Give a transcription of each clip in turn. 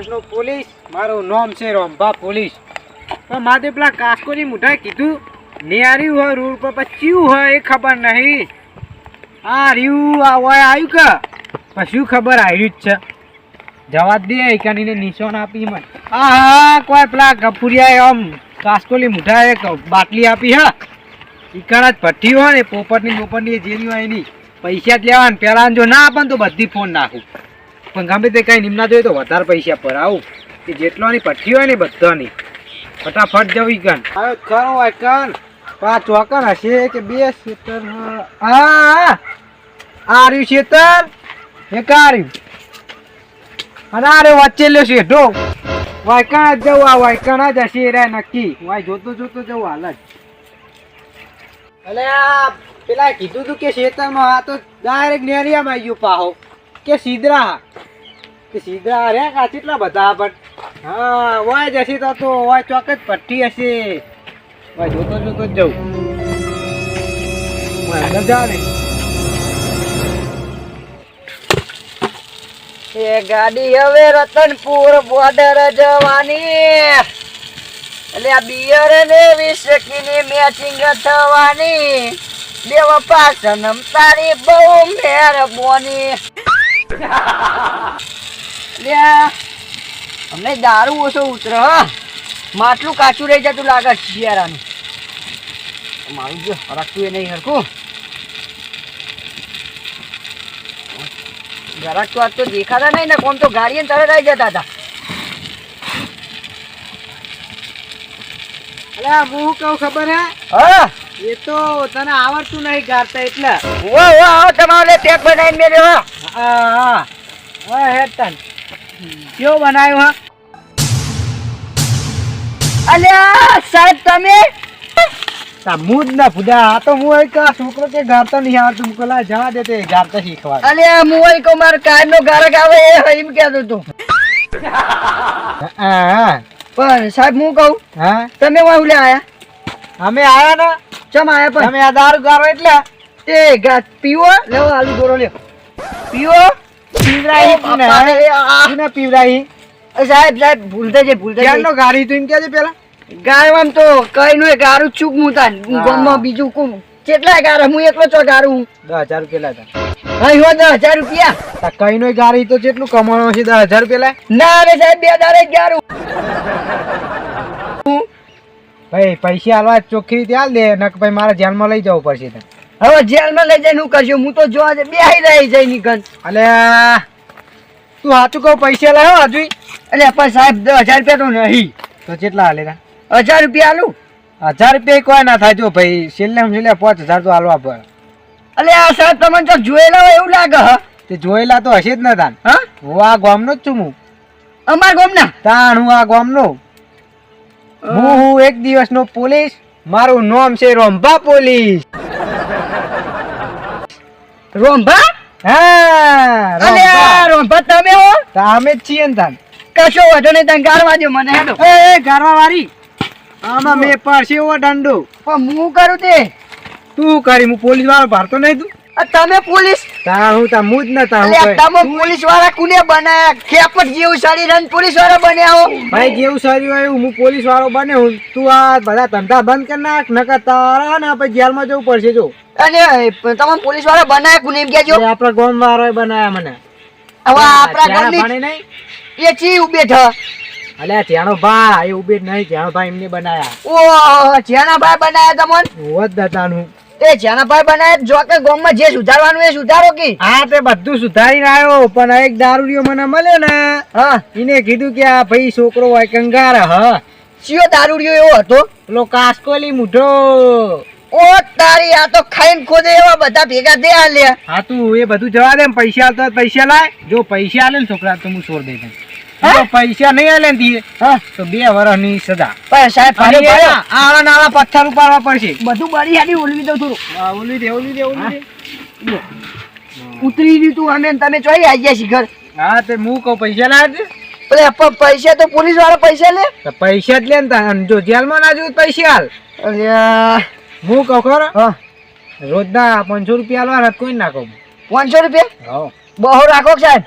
દિવસનો પોલીસ, મારું નામ છે રોમ્બા પોલીસ. પણ મારે પેલા કાસ્કોની મુઠાએ કીધું નેહાર્યું હોય, રોડ પર પછી હોય, એ ખબર નહીં. આ રહ્યું, આ હોય, આવ્યું કે? પછી ખબર, આવ્યું જ છે. જવા દે એકાનીને નિશાન આપી મને. હા હા કોઈ પેલા ગફુરિયાએ આમ કાસ્કોલી મુઠાએ બાટલી આપી, હા? ઈકાણા જ ભઠ્ઠી હોય ને, પોપટની પોપટની જેની હોય એની. પૈસા જ લેવાના પહેલાં જો ના આપે ને તો બધી ફોન નાખું. પણ ગમે તે કાંઈ નિમના જોઈએ તો વધારે પૈસા પર આવું કે જેટલાની પઠ્ઠી હોય ને બધાની. ફટાફટ જવી કન હવે ખરો હોય કન પાંચ ચોકન હશે કે બે શેતર આ રહ્યું શેતર. એક આર્યું અને આ રહ્યું વચ્ચે લ્યો શેઠો વાયકણ જ જવું, આ વાયકણ જ હશે રે નક્કી. વાય, જોતો જોતો જવું હાલ જ. આ પેલા કીધું તું કે શેતરમાં આ તો ડાયરેક્ટ નેરિયામાં આવી ગયું પાહો. કે સીધરા? કે સીધરા રે કા બધા પણ? હા વાય જશે તો તો વાય ચોક જ પટ્ટી હશે. વાય જોતો જોતો જ જવું એ ગાડી હવે રતનપુર બોર્ડર જવાની. એટલે આ બિયર ને વિસ્કીની મેચિંગ થવાની. બે વપા સનમ તારી બહુ મહેરબાની. લે અમને દારૂ ઓછો ઉતર માટલું કાચું રહી જતું લાગે શિયાળાનું. મારું જો હરકતું એ નહીં હરખું. જરાક તો આજ તો દેખાતા નહીં ને કોમ તો ગાડીએ તરત આવી જતા હતા. આ હું કહું ખબર હે? હા. એ તો તને આવડતું નહીં ગાતા એટલે. ઓ ઓ આવો તમારે પેક બનાવીને મેળ્યો હા. હા હા. હા તન કેવો બનાવ્યો હા? અલ્યા સાહેબ તમે? હું જ ના ફુદા આ તો હું એક છોકરો કે ગાતા નહીં આવડતું હું કલા જવા દે તે ગાતા શીખવા અલ્યા હું એક માર કાર નો ગારક આવે એ એમ કહેતો તું હા હા. પણ સાહેબ હું કહું હા? તમે વાહ ઉલે આયા? અમે આયા ને? ચમ આયા પણ? તમે આ દારૂ ગારો એટલે? તે ગા પીવો? લેવો આલુ ગોરો લ્યો. પીવો? પીવરાઈ આ. તું પીવરાઈ સાહેબ સાહેબ ભૂલતે છે ભૂલતા જે ક્યારનો ગાડી તું એમ કે પેલા? ગાયવામ તો કઈ નું ગારું ચૂક હા. ગામમાં બીજું કોણ? કેટલા ગાર? હું એકલો ચો ગારું હું? દસ હજાર રૂપિયા હતા હા હો દસ હજાર રૂપિયા. તા કઈ નો ગાડી તો કેટલું કમાણો છે દસ હજાર રૂપિયા લે ના રે સાહેબ બે જ ગારું. ભાઈ પૈસા હાલવા ચોખ્ખી રીતે હાલ દે નક ભાઈ મારે જેલમાં લઈ જવું પડશે તને. હવે જેલમાં લઈ જઈને હું કરશું? હું તો જોવા બે બેહી રહી જઈ ની ગન અલે તું સાચું કહું પૈસા લાવ્યો હજુ. એટલે પણ સાહેબ દસ હજાર રૂપિયા તો નહીં. તો કેટલા હાલે હજાર રૂપિયા આલું? હજાર રૂપિયા કોઈ ના થાય. જો ભાઈ છેલ્લે છેલ્લે પાંચ હજાર તો હાલવા પડે. અલે આ સાહેબ તમને તો જોયેલા હોય એવું લાગે હ? તે જોયેલા તો હશે જ ન તાન. હા? હું આ ગામનો જ છું હું. અમાર ગામના? તાણ હું આ ગામનો. હું હું એક દિવસનો પોલીસ મારું નામ છે રોમ્બા પોલીસ. રોંભા હા અલે આ. તમે હો? તમે જ છીએ ને તાન. કશો વધો નહીં તને ગારવા દો મને હેડો. એ ગારવા વાળી આમાં મેં એવો દંડો. પણ હું કરું તે? તું કરી હું પોલીસ વાળો ભારતો નહીં તું. આ તમે પોલીસ તા હું તા હું જ નતા હું તમે પોલીસવાળા કુને બનાયા? ખેપટ જેવું સાડી રન પોલીસવાળા બન્યા હો. ભાઈ જેવું સારું હોય હું પોલીસ વાળો બને હું. તું આ બધા ધંધા બંધ કરી નાખ નકર તારા ને આપણે જેલમાં જવું પડશે જો. અને તમે પોલીસવાળા બનાયા કુને એમ કહેજો આપણા ગામ બનાયા મને. હવે આપણા ત્યાંના ગામની નહીં? એ ચી ઉભે થ અલ્યા ત્યાંનો ભાઈ ઊભી નહીં ત્યાંનો ભાઈ એમને બનાયા. ઓ જ્યાનાભાઈ બનાયા તમને? હોત દાદાનું. એ જ્યાનાભાઈ બનાયા જો કે ગામમાં જે સુધારવાનું એ સુધારો કે. હા તે બધું સુધારીને આવ્યો પણ એક દારૂડિયો મને મળ્યો ને. હા. એને કીધું કે આ ભાઈ છોકરો હોય કંગાર હ. ચિયો દારૂડિયો એવો હતો? પેલો કાસ્કોલી મૂઠો ઓ તારી આ તો ખાઈને ખોદે એવા બધા ભેગા દે આલ્યા હા તું એ બધું જવા દે પૈસા તો પૈસા લાય. જો પૈસા આલે ને છોકરા તો હું છોડ દઈ દઉં પૈસા નહીં આલે હા? તો બે વર્ષની સજા. પણ સાહેબ આવા ને પથ્થર ઉપાડવા પડશે. બધું બળી હાડી ઓલવી દઉં થોડું. ઓલવી દે ઓલવી દે ઓલવી દે. ઉતરી રહ્યું તું અમે તમે ચોઈ આવી ગયા શિખર. હા તે હું કહું પૈસા ના એટલે પૈસા તો પોલીસવાળા પૈસા લે. પૈસા જ લે ને જો જેલમાં ના જોયું પૈસા હાલ હું કહું ખરો? રોજના પાંચસો રૂપિયા હાલવા કોઈ નાખો? પાંચસો રૂપિયા? બહુ રાખો સાહેબ?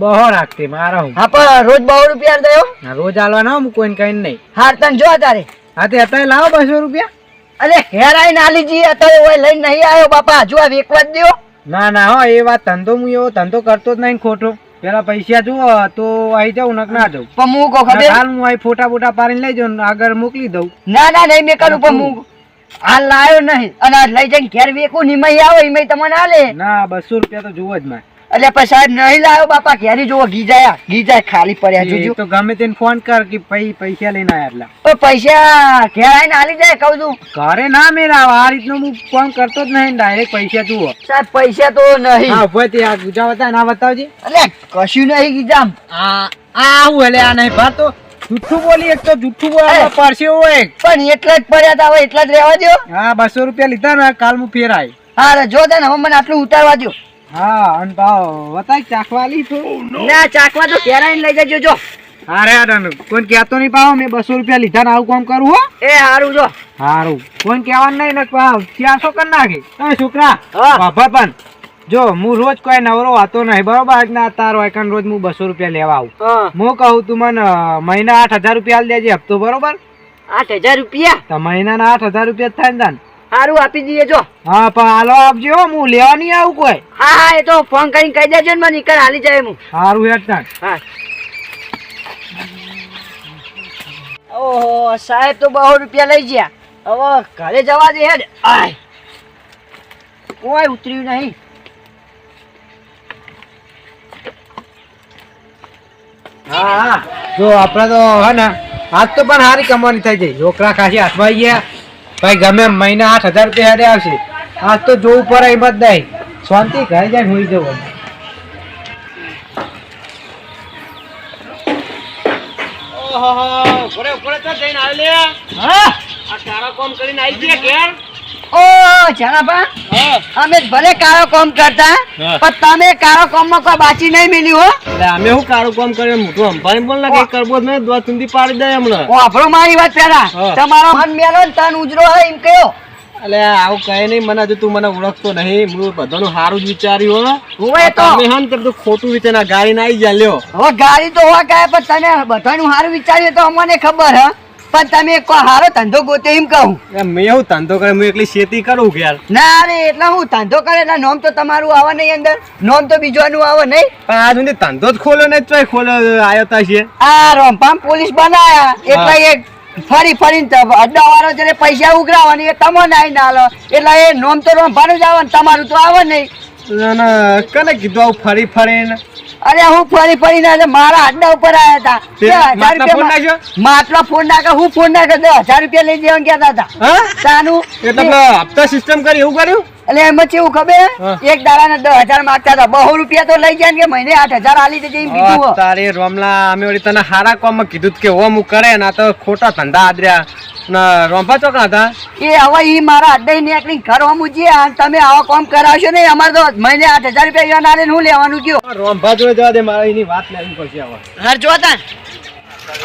બહો રાખતે મારા હું. હા પણ રોજ બહુ રૂપિયા દયો ના, રોજ આલવાના હું કોઈને કઈ નહીં. હાર તને જો તારે હા તે અત્યારે લાવો બસો રૂપિયા. અરે ઘેર આવીને આલી અત્યારે ઓય લઈને નહીં આવ્યો બાપા હજુ આ વેકવા જ દ્યો. ના ના હો એ વાત ધંધો હું એવો ધંધો કરતો જ નહીં ખોટો. પેલા પૈસા જુઓ તો આવી જાઉં નક ના જાઉં. પણ હું કહું ખબર હાલ હું અહીં ફોટા ફોટા પાડીને લઈ જાઉં આગળ મોકલી દઉં. ના ના નહીં મેં કરું પણ હું હાલ લાયો નહીં અને લઈ જઈને ઘેર વેકું નિમય આવો એમાં તમને હાલે ના બસો રૂપિયા તો જુઓ જ મારે. એટલે સાહેબ નહીં લાવ્યો બાપા ઘેરી જોવો ગીજાયા ગીજાય ખાલી પડ્યા જોજો તો ગમે તેને ફોન કર કે ભાઈ પૈસા લઈને આયા એટલે. પૈસા ઘેર આવીને હાલી જાય કહું છું. ઘરે ના મેળાવ આ રીતનું હું ફોન કરતો જ નહીં ડાયરેક્ટ પૈસા જુઓ. સાહેબ પૈસા તો નહીં. હા ભાઈ તે આ ગુજા બતા ના બતાવજે. એટલે કશું નહીં ગીજામ. આ આ હું એટલે આ નહીં ભાતો. જુઠ્ઠું બોલી એક તો જુઠ્ઠું બોલવા પડશે હોય પણ એટલા જ પડ્યા તા એટલા જ રહેવા દો હા બસો રૂપિયા લીધા ને કાલ હું ફેરાય. હા જો તને હવે મને આટલું ઉતારવા દો હા અને ભાવ બતાય ચાખવા લી તો. ના ચાખવા તો ઘેર લઈ જજો જો. અરે રે કોણ કહેતો નહીં પાવ મેં બસો રૂપિયા લીધા ને આવું કામ કરું હો. એ હારું જો. હારું. કોઈ કહેવાનું નહીં ને ત્યાં ચારસો કરી નાખી? તમે છોકરા બાભા પણ. જો હું રોજ કોઈ નવરો વાતો નહીં બરોબર? આજના તાર કારણ રોજ હું બસો રૂપિયા લેવા આવું. હા. કહું તું મને મહિના આઠ હજાર રૂપિયા દેજે હપ્તો બરોબર? આઠ હજાર રૂપિયા? તો મહિનાના આઠ હજાર રૂપિયા થાય ને હારું આપી દઈએ જો. હા પણ હાલો આપજો હો, હું લેવા નહીં આવું કોઈ. હા હા એ તો ફોન કરીને કહી દેજો ને મને નીકળ હાલી જાય હું. સારું હેઠ તાન. હા. ઓહો સાહેબ તો બહુ રૂપિયા લઈ ગયા. હવે ઘરે જવા દે હેડ. આય. કોઈ ઉતર્યું નહીં. હા હા. જો આપણે તો હે ને આજ તો પણ સારી કમાણી થઈ જાય છોકરા ખાસી હાથમાં આવી ગયા. ભાઈ ગમે મહિના આઠ હજાર રૂપિયા હારે આવશે. આજ તો જોવું પડે એમ જ નહીં. શાંતિ ઘરે જાય હોઈ જવું. ઓ જણાબા. અમે ભલે કાળો કોમ કરતા પણ તમે કાળો કોમમાં કોઈ બાચી નહીં મિલી હો. એટલે અમે હું કાળો કામ કરે મોટું અંબાણી બોલ ના કે કરબો મેં દોત સુધી પાડી દે હમણાં આપણો મારી વાત પેલા તમારો મન મેલો ને તન ઉજરો હોય એમ કયો એટલે આવું કઈ નહીં મને હજુ તું મને ઓળખતો નહીં. હું બધાનું સારું જ વિચાર્યું હો. હોય તો તમે હન ને તે ખોટું વિચાર ગાડી ના આવી લ્યો. હવે ગાડી તો હોવા કાય પણ તને બધાનું સારું વિચાર્યું તો અમને ખબર હ. પણ તમે એક હારો ધંધો ગોતે એમ કહું. મેં હું ધંધો કરે હું એકલી ખેતી કરું યાર? ના રે એટલે હું ધંધો કરે એટલે નોમ તો તમારું આવે નહીં અંદર. નોમ તો બીજાનું આવે નહીં. પણ આજ સુધી ધંધો જ ખોલ્યો ને તોય ખોલ્યો આવ્યો તા છે. આ રોમપામ પોલીસ બનાયા. એટલે એ ફરી ફરીને અડધા અડ્ડા વાળો જ્યારે પૈસા ઉઘરાવાની એ તમે નાઈ નાલો એટલે એ નોમ તો રોમપાનું જ આવે ને તમારું તો આવે નહીં. કને કીધું આવું ફરી ફરીને? અરે હું ફરી ફરી ના મારા આડા ઉપર આવ્યા હતા. હજાર રૂપિયા નાખ્યો? માટલા ફોન નાખે હું ફોન નાખે હજાર રૂપિયા લઈ જવાનું કહેતા હતા. તાનું હપ્તા સિસ્ટમ કરી એવું કર્યું? એટલે એમાં કેવું ખબર? એક દાડાના દસ હજાર માંગતા હતા. બહુ રૂપિયા તો લઈ જાય ને કે મહિને આઠ હજાર આલી દેજે. તારી રોમલા અમે વળી તને હારા કોમ કીધું કે ઓમ હું કરે ને આ તો ખોટા ધંધા આદર્યા. ના રોંભા ચોકના હતા? એ હવે ઈ મારા અડ્ડે નીકળી ઘર હમું તમે આવા કોમ કરાવશો ને અમારે તો મહિને આઠ હજાર રૂપિયા એવા નારે હું લેવાનું કયો? રોંભા જોડે જવા દે મારે એની વાત લેવી પડશે હવે. હર જોતા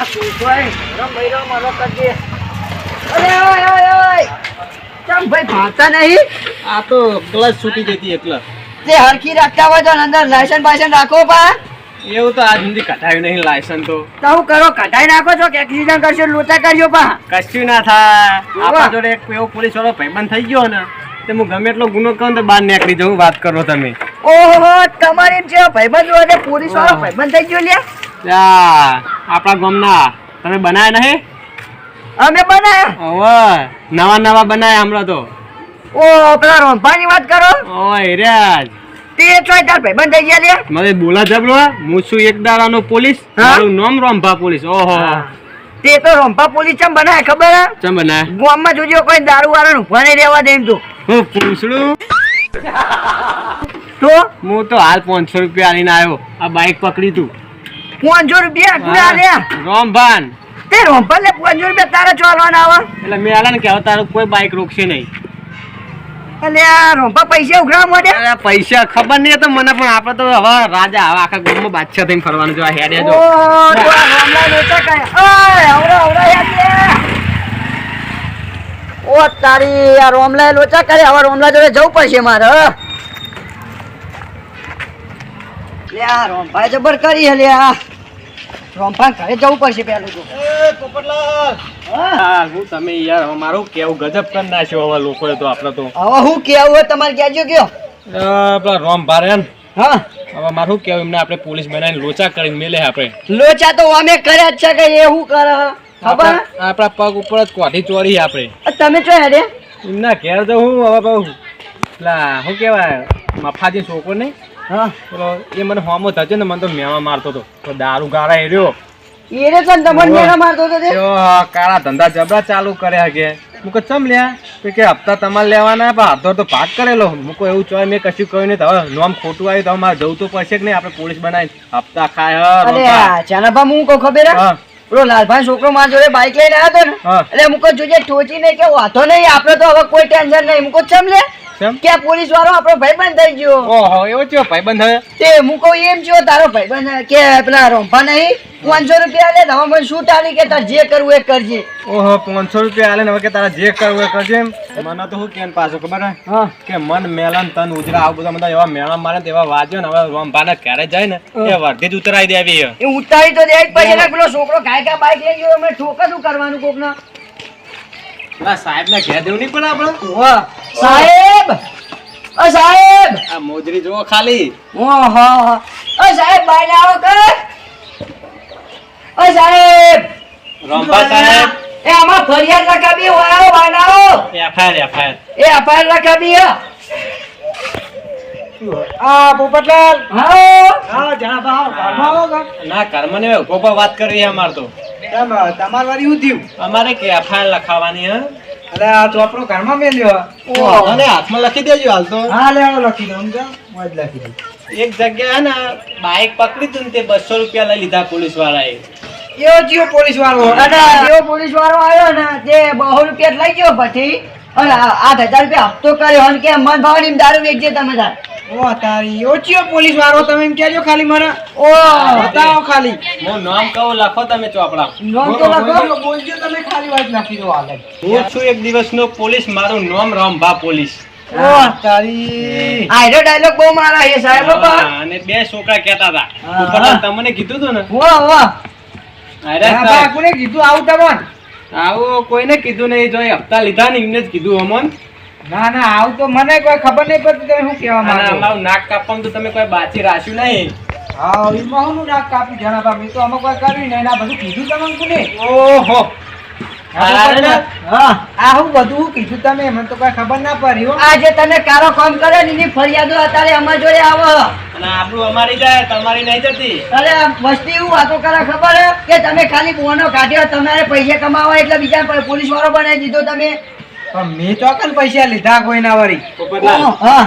આ શું ભાઈ રમ ભાઈ મારો કરજે અરે ઓય ઓય ઓય! ચમ ભાઈ ભાતા નહીં? આ તો ક્લચ છૂટી જતી એકલા. તે હરખી રાખતા હોય તો અંદર લાયસન્સ બાયસન્સ રાખો પા એવું તો આજ સુધી કઢાયું નહીં લાયસન્સ તો. તો હું કરો કઢાઈ નાખો છો કે એક્સિડન્ટ કરશો લોચા કરજો પા કશું ના થાય. આપણા જોડે એક એવો પોલીસ વાળો ભાઈબંધ થઈ ગયો ને તે હું ગમે એટલો ગુનો કરું તો બહાર નીકળી જવું વાત કરો તમે. ઓહો તમારે એમ છે ભાઈબંધ જોડે પોલીસ વાળો. ભાઈબંધ થઈ ગયો લ્યા. આપણા ગામના. તમે બનાયા નહીં? અમે બનાયા? હવે નવા નવા બનાયા હમણાં તો. ઓ પેલા રોંભાની વાત કરો. ઓય રેજ તે ચોય ભાઈ બંધ થઈ ગયા મને બોલા જબલો હું. છું એક દાડાનો પોલીસ મારું નામ રોંભા પોલીસ. ઓહો. તે તો રોંભા પોલીસ ચમ બનાય ખબર હે? ચમ બનાય? ગામમાં જોજો કોઈ દારૂ વાળા ઊભા નહીં રહેવા દે એમ તો. હું પૂછડું? તો? હું તો હાલ પાંચસો રૂપિયા આલીને આવ્યો. આ બાઇક પકડી તું. પાંચસો રૂપિયા? કુડા લે રોમભાન તે રોંભા લે પાંચસો રૂપિયા તારા ચોલવાના આવા. એટલે મેં આલા ને કે તારું કોઈ બાઇક રોકશે નહીં. એટલે આ રોંભા પૈસા ઉઘરાવા માંડ્યા? પૈસા ખબર નહીં તો મને પણ આપણે તો હવે રાજા હવે આખા ગામમાં બાદશાહ થઈને ફરવાનું જો આ હેડે જો. રોમલા કાયા ઓય ઓ તારી આ રોમલા લોચા કરે હવે રોમલા જોડે જવું પડશે મારે હ. લે આ રોમભાઈ જબર કરી હે લે આ રોમભા ઘરે જવું પડશે પેલું તો. હા. હા હું તમે યાર હવે મારું કેવું ગજબ કરી નાખ્યો હવે લોકોએ તો આપણે તો. હવે હું કેવું હોય તમારે કહેજો અ, પેલા રોમ ભારે હા. હવે મારું કેવું એમને આપણે પોલીસ બનાવીને લોચા કરીને મેલે આપણે. લોચા તો અમે કર્યા જ છે કે એ શું કરે? ખબર? આપણા પગ ઉપર જ કોઠી ચોરી આપણે. તમે ચો હેડે? એમના ઘેર તો હું હવે બહુ પેલા શું કહેવાય મફાજી છોકરો નહીં? હા? પેલો એ મને હોમો થશે ને મને તો મેવા મારતો હતો. તો દારૂ ગારા એ રહ્યો. એ રે તને તમને મેવા મારતો હતો તે? કાળા ધંધા જબરા ચાલુ કર્યા કે. હું કહું ચમ લ્યા? તો કે હપ્તા તમારે લેવાના પણ અડધો તો ભાગ કરેલો. હું કહું એવું ચોય મેં કશું કહ્યું નહીં. હવે નોમ ખોટું આવ્યું તો મારે જવું તો પડશે કે નહીં? આપણે પોલીસ બનાવી હપ્તા ખાય અરે ચાનાભા હું કહું ખબર હે? પેલો લાલભાઈ છોકરો મારા જોડે બાઈક લઈને આવ્યો હતો ને. એટલે મુકો જોજે ઠોચી નહીં કે વાંધો નહીં આપણે તો હવે કોઈ ટેન્શન નહીં. મુકો ચમ લે કે પોલીસ વાળો આપણો ભાઈબંધ થઈ ગયો. ઓહો એવો ચેવો ભાઈબંધ હવે તે મુકો એમ છો તારો ભાઈબંધ કે પેલા રોંભા નહીં પાંચસો રૂપિયા લે તમે મને શું ટાળી કે તારે જે કરવું એ કરજે. ઓહો પાંચસો રૂપિયા આલે ને હવે કે તારા જે કરવું એ કરજે મને તો હું કેન પાછો ખબર હે? હા. કે મન મેલન તન ઉજરા આવું બધા બધા એવા મેળા મારે એવા વાજ્યો ને હવે રોમભાના ઘરે જાય ને એ વર્ધી જ ઉતરાઈ દેવી એ ઉતારી તો દે પછી ને પેલો છોકરો ગાય ગા બાઈક લઈ ગયો અમે ઠોકર શું કરવાનું કોક ના સાહેબ ને ઘેર દેવું નહીં પડે આપણે? સાહેબ! ઓ સાહેબ! આ મોજરી જુઓ ખાલી. ઓહો ઓ સાહેબ બહાર આવો કર. ઓ સાહેબ! રંભા સાહેબ. એ આમાં ફરિયાદ લખાવી હોય આવો બહાર આવો. એફઆઈઆર એફઆઈઆર એ અપાર લખાવી હે. આ પોપટલાલ. હા. હા ઘર. ના કર્મ ને ઊભો વાત કરવી અમાર તો. કેમ તમાર શું થયું? અમારે કે એફઆઈઆર લખાવાની હે? અરે આ ચોપડો ઘરમાં મેલ્યો ઓ અને હાથમાં લખી દેજો હાલ તો. હા લે આવો લખી દઉં સમજા હું જ લખી દઉં. એક જગ્યા હે ને બાઇક પકડી તું તે બસો રૂપિયા લઈ લીધા પોલીસ વાળાએ એવો જીઓ પોલીસ વાળો અને એવો પોલીસ વાળો આવ્યો ને તે બહુ રૂપિયા લઈ ગયો પછી. અને આઠ હજાર રૂપિયા હપ્તો કર્યો અને કે મન ભાવની દારૂ વેચજે તમે તાર. ઓ તારી ઓચિયો પોલીસ વાળો તમે એમ કહેજો ખાલી મને ઓ બતાવો ખાલી. મો નામ કહો લખો તમે ચોપડા નામ તો લખો. બોલજો, તમે ખાલી વાત નાખી દો હાલ. હું છું એક દિવસનો પોલીસ મારું નામ રામભા પોલીસ. ઓ તારી. આયરો ડાયલોગ બહુ મારા એ સાહેબ બાપા હા, અને બે છોકરા કહેતા હતા. તમને કીધું હતું ને? વાહ વાહ. અરે હા, કોને કીધું આવું તમને આવું કોઈને કીધું નહીં જો હપ્તા લીધા ને એમને જ કીધું અમન. ના ના આવું તો મને કોઈ ખબર નહીં પડતી તમે શું કહેવા માંગો? અમારું નાક કાપવાનું તો તમે કોઈ બાચી રાખ્યું નહીં. હા એમાં હું નાક કાપી જણાભા મેં તો અમે કોઈ કર્યું નહીં ના બધું કીધું તમે કોને? ઓહો. આ અરે, હા આ હું બધું કીધું તમે મને તો કોઈ ખબર ના પડી હો. આ જે તમે કારો કામ કરે ને એની ફરિયાદો અત્યારે અમારા જોડે આવો. અને આપણું અમારી જાય તમારી નહીં જતી. અરે વસ્તી એવું વાતો કરે ખબર હે? કે તમે ખાલી બોનો કાઢ્યો તમારે પૈસા કમાવા એટલે બીજા પોલીસ વાળો બનાવી દીધો તમે. પણ મેં ચોકન પૈસા લીધા કોઈના વળી. પોપટલાલ, હા.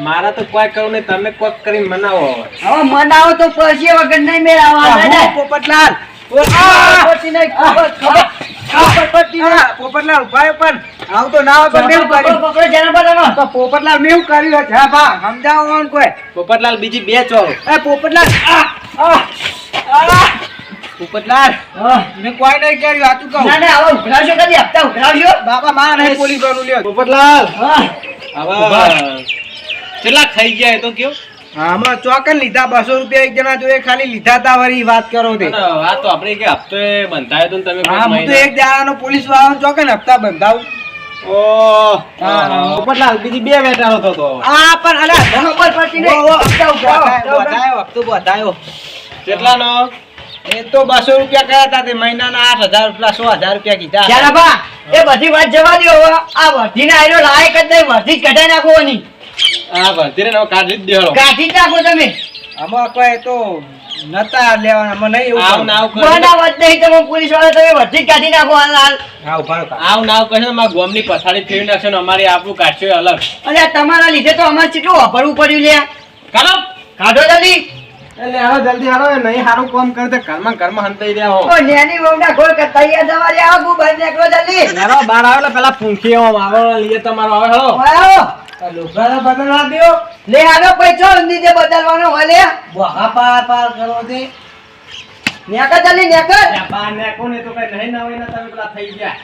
મારા તો કોઈ કહું નહીં તમે કોક કરી મનાવો હવે. મનાવો તો પછી વગર નહીં મેળવવા પોપટલાલ. પોપટલાલ ઊભા પણ આવું તો ના હોય મેં કર્યું પોપટલાલ મેં કર્યું છે હા બા સમજાવો કોઈ? પોપટલાલ બીજી બે ચો એ પોપટલાલ આ, આ. પોપટલાલ હા. મેં કોઈ નહીં કર્યું સાચું કહું. ના ના હવે ઉઘરાવશો કદી હપ્તા ઉઘરાવશો? બાપા માં નહીં પોલીસ વાળું લ્યો. પોપટલાલ હા. હવે કેટલા ખાઈ ગયા એ તો કયો? આમાં ચોકન લીધા બસો રૂપિયા એક જણા જોડે ખાલી લીધા તા વળી વાત કરો તે. આ તો આપણે કે હપ્તો બંધાયો તો તમે હા હું તો એક દાડાનો પોલીસ વાળાનો ચોકન હપ્તા બંધાવું. ઓહ. પોપટલાલ બીજી બે વેટાળો થતો. આ પણ અલા ખબર પડતી નહીં ઓ, ઓ. હપ્તા ઉઘરાવો, હપ્તા ઉઘરાવો. બતાયો હપ્તો બતાયો કેટલાનો? એ તો બસો રૂપિયા કયા હતા તે મહિનાના આઠ હજાર રૂપિયા સો હજાર રૂપિયા કીધા ચાલો બા? એ બધી વાત જવા દો હવે. આ વર્ધીને આયરો લાયક જ નહીં. વર્ધી જ કઢાઈ નાખવાની હા ભરતી ને કાઢી જ દેવાળો. કાઢી જ નાખો તમે. આમાં કોઈ તો નતા લેવાના આમાં એવું આવ કરું. નાવ કરે બનાવત નહીં તમે પોલીસવાળા તમે વર્ધી જ કાઢી નાખો હાલ હાલ. હા ઊભા આવ નાવ કહે ને મારા ગોમની પથારી ફેરવી નાખશે ને અમારી આપણું કાઢશે અલગ. અને તમારા લીધે તો અમારે કેટલું વાપરવું પડ્યું લે કાઢો. કાઢો જલ્દી. એટલે હવે જલ્દી હારો નહીં હારું કોમ કરે તો ઘરમાં ઘરમાં હંતાઈ રહ્યા હો. ઓ નેની વહુના ગોળ કર તૈયાર તમારી આવો ગુ બંધ નીકળો જલ્દી. યારો બાર આવે એટલે પેલા ફૂંખી આવો આવો લઈએ તમારો આવે હળો આવો આ બદલવા દ્યો. લે આનો પૈસો નીચે બદલવાનો હોય લે. બહા પાર પાર કરો દે નેકર જલ્દી નેકર બાર ને તો કઈ નહીં ના હોય ને તમે પેલા થઈ ગયા.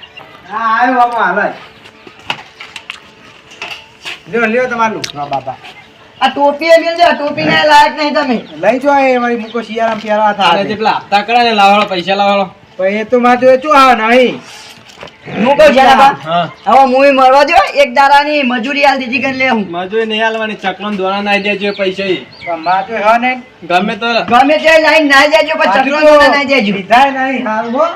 હા આવ્યો આમાં હાલ. લ્યો લ્યો તમારું. લુગડા બાબા. આ ટોપી આવી છે આ ટોપી ને લાયક નહીં તમે. લઈ જો એ મારી મુકો શિયાળામાં પહેરવા અને થાય જે હપ્તા કરે ને લાવાળો પૈસા લાવાળો પણ એ તો નહીં. હું કહું બા. હવે મૂવી મળવા દો એક દાડાની મજૂરી હાલ દીધી કરી લે હું મજૂરી નહીં આલવાની ચકલો દ્વારા નાઈ દેજો પૈસા. તો હા નહીં. ગમે તો. ગમે તે લાઈન ના પણ ચકલો ના નહીં હો.